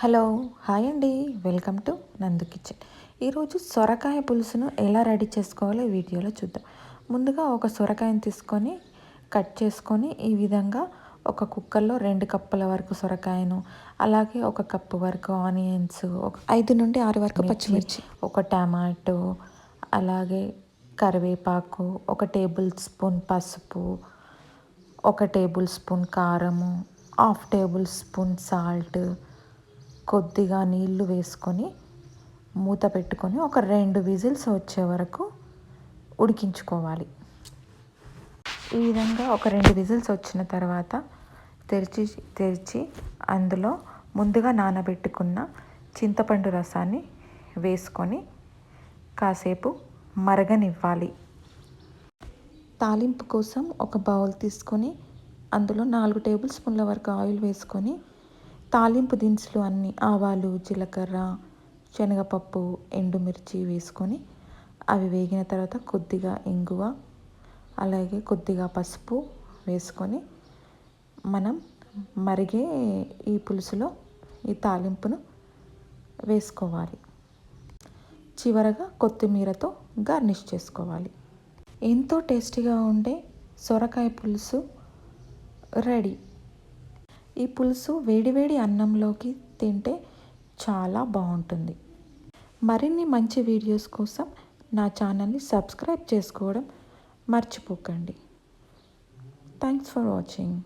Hello hi అండి. Welcome to Nandu kitchen. ఈరోజు సొరకాయ పులుసును ఎలా రెడీ చేసుకోవాలో ఈ వీడియోలో చూద్దాం. ముందుగా ఒక సొరకాయను తీసుకొని కట్ చేసుకొని ఈ విధంగా ఒక కుక్కర్లో రెండు కప్పుల వరకు సొరకాయను అలాగే ఒక కప్పు వరకు ఆనియన్స్ ఒక ఐదు నుండి ఆరు వరకు పచ్చిమిర్చి ఒక టమాటో అలాగే కరివేపాకు ఒక టేబుల్ స్పూన్ పసుపు ఒక టేబుల్ స్పూన్ కారము హాఫ్ టేబుల్ స్పూన్ సాల్ట్ కొద్దిగా నీళ్ళు వేసుకొని మూత పెట్టుకొని ఒక రెండు విజిల్స్ వచ్చే వరకు ఉడికించుకోవాలి. ఈ విధంగా ఒక రెండు విజిల్స్ వచ్చిన తర్వాత తెరిచి తెరిచి అందులో ముందుగా నానబెట్టుకున్న చింతపండు రసాన్ని వేసుకొని కాసేపు మరగనివ్వాలి. తాలింపు కోసం ఒక బౌల్ తీసుకొని అందులో నాలుగు టేబుల్ స్పూన్ల వరకు ఆయిల్ వేసుకొని తాలింపు దినుసులు అన్నీ ఆవాలు జీలకర్ర శనగపప్పు ఎండుమిర్చి వేసుకొని అవి వేగిన తర్వాత కొద్దిగా ఇంగువ అలాగే కొద్దిగా పసుపు వేసుకొని మనం మరిగే ఈ పులుసులో ఈ తాలింపును వేసుకోవాలి. చివరగా కొత్తిమీరతో గార్నిష్ చేసుకోవాలి. ఎంతో టేస్టీగా ఉండే సొరకాయ పులుసు రెడీ. ఈ పులుసు వేడివేడి అన్నంలోకి తింటే చాలా బాగుంటుంది. మరిన్ని మంచి వీడియోస్ కోసం నా ఛానల్ని సబ్స్క్రైబ్ చేసుకోవడం మర్చిపోకండి. Thanks for watching